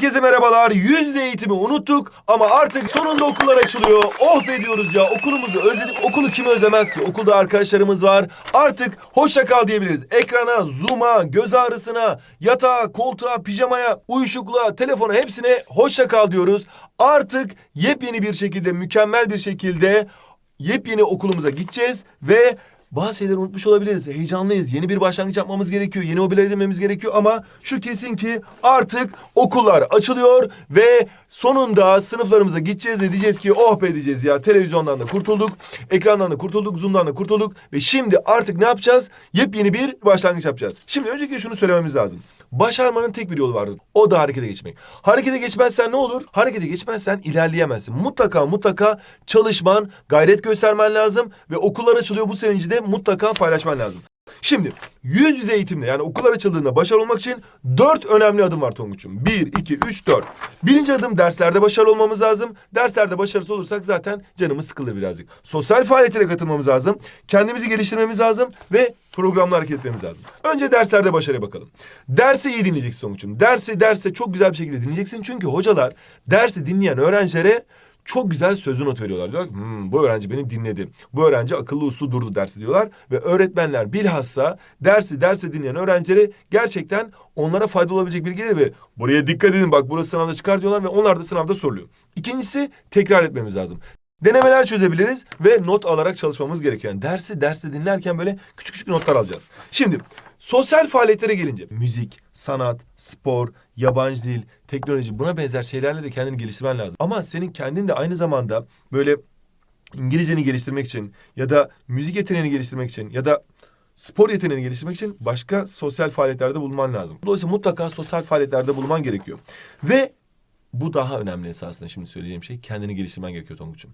Herkese merhabalar. Yüzde eğitimi unuttuk ama artık sonunda okullar açılıyor. Oh be diyoruz ya okulumuzu özledik. Okulu kim özlemez ki? Okulda arkadaşlarımız var. Artık hoşça kal diyebiliriz. Ekrana, zoom'a, göz ağrısına, yatağa, koltuğa, pijamaya, uyuşukluğa, telefona hepsine hoşça kal diyoruz. Artık yepyeni bir şekilde, mükemmel bir şekilde yepyeni okulumuza gideceğiz ve bazı şeyleri unutmuş olabiliriz. Heyecanlıyız. Yeni bir başlangıç yapmamız gerekiyor. Yeni hobiler edinmemiz gerekiyor ama şu kesin ki artık okullar açılıyor ve sonunda sınıflarımıza gideceğiz ve diyeceğiz ki oh be diyeceğiz ya televizyondan da kurtulduk, ekrandan da kurtulduk, zoom'dan da kurtulduk ve şimdi artık ne yapacağız? Yepyeni bir başlangıç yapacağız. Şimdi öncelikle şunu söylememiz lazım. Başarmanın tek bir yolu vardır. O da harekete geçmek. Harekete geçmezsen ne olur? Harekete geçmezsen ilerleyemezsin. Mutlaka mutlaka çalışman, gayret göstermen lazım ve okullar açılıyor bu sevinci de mutlaka paylaşman lazım. Şimdi yüz yüze eğitimde yani okullar açıldığında başarılı olmak için dört önemli adım var Tonguç'um. Bir, iki, üç, dört. Birinci adım derslerde başarılı olmamız lazım. Derslerde başarısız olursak zaten canımız sıkılır birazcık. Sosyal faaliyetlere katılmamız lazım. Kendimizi geliştirmemiz lazım ve programla hareket etmemiz lazım. Önce derslerde başarıya bakalım. Dersi iyi dinleyeceksin Tonguç'um. Dersi derse çok güzel bir şekilde dinleyeceksin. Çünkü hocalar dersi dinleyen öğrencilere çok güzel sözü not veriyorlar. Diyorlar ki "Hmm, bu öğrenci beni dinledi. Bu öğrenci akıllı uslu durdu dersi diyorlar. Ve öğretmenler bilhassa dersi dersi dinleyen öğrencileri gerçekten onlara faydalı olabilecek bilgileri ve buraya dikkat edin bak burası sınavda çıkar diyorlar ve onlar da sınavda soruluyor. İkincisi tekrar etmemiz lazım. Denemeler çözebiliriz ve not alarak çalışmamız gerekiyor. Yani dersi dersi dinlerken böyle küçük küçük notlar alacağız. Şimdi sosyal faaliyetlere gelince müzik, sanat, spor, yabancı dil, teknoloji buna benzer şeylerle de kendini geliştirmen lazım. Ama senin kendin de aynı zamanda böyle İngilizceni geliştirmek için ya da müzik yeteneğini geliştirmek için ya da spor yeteneğini geliştirmek için başka sosyal faaliyetlerde bulunman lazım. Dolayısıyla mutlaka sosyal faaliyetlerde bulunman gerekiyor. Ve bu daha önemli esasında şimdi söyleyeceğim şey kendini geliştirmen gerekiyor Tonguç'um.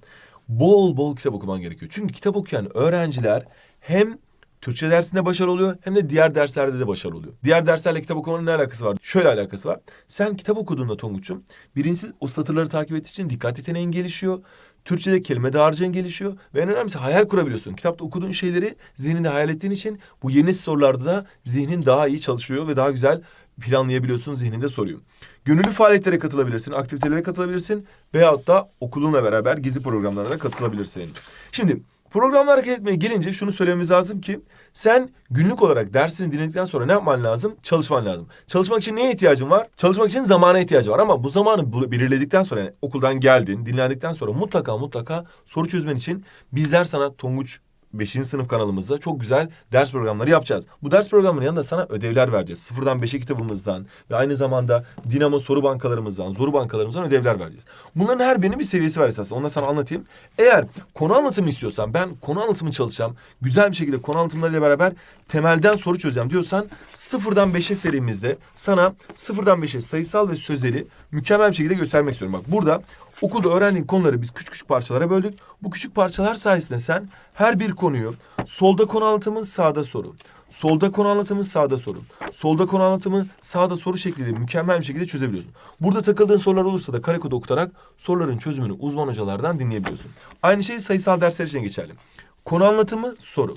Bol bol kitap okuman gerekiyor. Çünkü kitap okuyan öğrenciler hem Türkçe dersinde başarılı oluyor hem de diğer derslerde de başarılı oluyor. Diğer derslerle kitap okumanın ne alakası var? Şöyle alakası var. Sen kitap okuduğunda Tonguç'um birincisi o satırları takip ettiği için dikkat yeteneğin gelişiyor. Türkçe'de kelime dağarcığın gelişiyor ve en önemlisi hayal kurabiliyorsun. Kitapta okuduğun şeyleri zihninde hayal ettiğin için bu yeni sorularda da zihnin daha iyi çalışıyor ve daha güzel planlayabiliyorsun zihninde soruyor. Gönüllü faaliyetlere katılabilirsin, aktivitelere katılabilirsin veyahut da okulunla beraber gizli programlara da katılabilirsin. Şimdi programla hareket etmeye gelince şunu söylememiz lazım ki sen günlük olarak dersini dinledikten sonra ne yapman lazım? Çalışman lazım. Çalışmak için neye ihtiyacın var? Çalışmak için zamana ihtiyacı var ama bu zamanı belirledikten sonra yani okuldan geldin, dinlendikten sonra mutlaka mutlaka soru çözmen için bizler sana Tonguç 5. sınıf kanalımızda çok güzel ders programları yapacağız. Bu ders programlarının yanında sana ödevler vereceğiz. Sıfırdan beşe kitabımızdan ve aynı zamanda Dinamo soru bankalarımızdan, zoru bankalarımızdan ödevler vereceğiz. Bunların her birinin bir seviyesi var esasında. Onu da sana anlatayım. Eğer konu anlatımı istiyorsan, ben konu anlatımı çalışacağım, güzel bir şekilde konu anlatımlarıyla beraber temelden soru çözeceğim diyorsan sıfırdan beşe serimizde sana sıfırdan beşe sayısal ve sözeli mükemmel bir şekilde göstermek istiyorum. Bak burada okulda öğrendiğin konuları biz küçük küçük parçalara böldük. Bu küçük parçalar sayesinde sen her bir konuyu solda konu anlatımı, sağda soru. Solda konu anlatımı, sağda soru. Solda konu anlatımı, sağda soru şekliyle mükemmel bir şekilde çözebiliyorsun. Burada takıldığın sorular olursa da kare kod okutarak soruların çözümünü uzman hocalardan dinleyebiliyorsun. Aynı şey sayısal dersler için geçerli. Konu anlatımı, soru.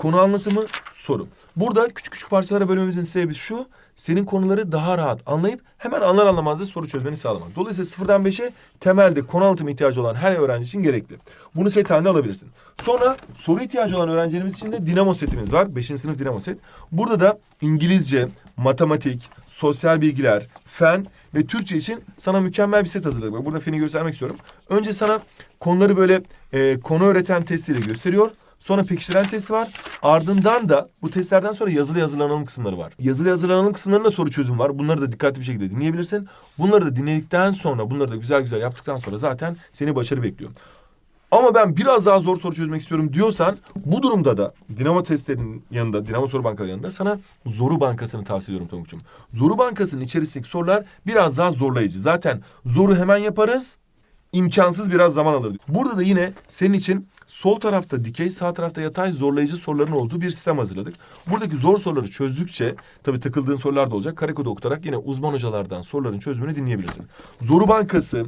Konu anlatımı, soru. Burada küçük küçük parçalara bölmemizin sebebi şu. Senin konuları daha rahat anlayıp hemen anlar anlamaz da soru çözmeni sağlamak. Dolayısıyla sıfırdan beşe temelde konu anlatımı ihtiyacı olan her öğrenci için gerekli. Bunu set halinde alabilirsin. Sonra soru ihtiyacı olan öğrencilerimiz için de dinamo setimiz var. Beşinci sınıf dinamo set. Burada da İngilizce, matematik, sosyal bilgiler, fen ve Türkçe için sana mükemmel bir set hazırladık. Burada feni göstermek istiyorum. Önce sana konuları böyle e, konu öğreten testiyle gösteriyor. Sonra pekiştiren testi var. Ardından da bu testlerden sonra yazılı hazırlanalım kısımları var. Yazılı hazırlanalım kısımlarında soru çözüm var. Bunları da dikkatli bir şekilde dinleyebilirsin. Bunları da dinledikten sonra, bunları da güzel güzel yaptıktan sonra zaten seni başarı bekliyor. Ama ben biraz daha zor soru çözmek istiyorum diyorsan bu durumda da Dinamo testlerinin yanında, Dinamo soru bankalarının yanında sana Zoru Bankası'nı tavsiye ediyorum Tonguç'um. Zoru Bankası'nın içerisindeki sorular biraz daha zorlayıcı. Zaten zoru hemen yaparız, imkansız biraz zaman alır. Burada da yine senin için sol tarafta dikey, sağ tarafta yatay zorlayıcı soruların olduğu bir sistem hazırladık. Buradaki zor soruları çözdükçe tabii takıldığın sorular da olacak. Kare kod okutarak yine uzman hocalardan soruların çözümünü dinleyebilirsin. Zoru Bankası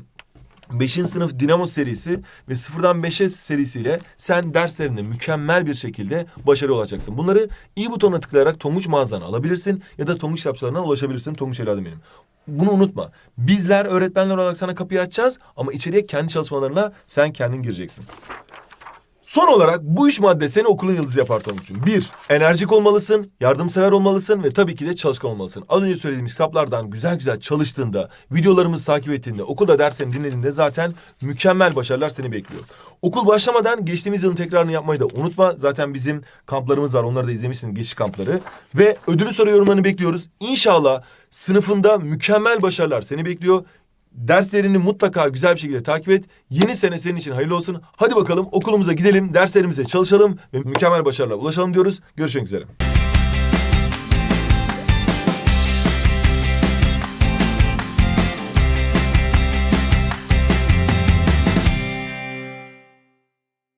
5. sınıf Dinamo serisi ve sıfırdan 5'e serisiyle sen derslerinde mükemmel bir şekilde başarılı olacaksın. Bunları i butonuna tıklayarak Tonguç mağazadan alabilirsin ya da Tonguç kitapçılarına ulaşabilirsin. Tonguç evladım benim. Bunu unutma. Bizler öğretmenler olarak sana kapıyı açacağız ama içeriye kendi çalışmalarına sen kendin gireceksin. Son olarak bu üç madde seni okulun yıldızı yapar Tonguç'um. Bir, enerjik olmalısın, yardımsever olmalısın ve tabii ki de çalışkan olmalısın. Az önce söylediğim kitaplardan güzel güzel çalıştığında, videolarımızı takip ettiğinde, okulda derslerini dinlediğinde zaten mükemmel başarılar seni bekliyor. Okul başlamadan geçtiğimiz yılın tekrarını yapmayı da unutma. Zaten bizim kamplarımız var, onları da izlemişsin geçiş kampları. Ve ödülü soru yorumlarını bekliyoruz. İnşallah sınıfında mükemmel başarılar seni bekliyor. Derslerini mutlaka güzel bir şekilde takip et. Yeni sene senin için hayırlı olsun. Hadi bakalım okulumuza gidelim, derslerimize çalışalım ve mükemmel başarılara ulaşalım diyoruz. Görüşmek üzere.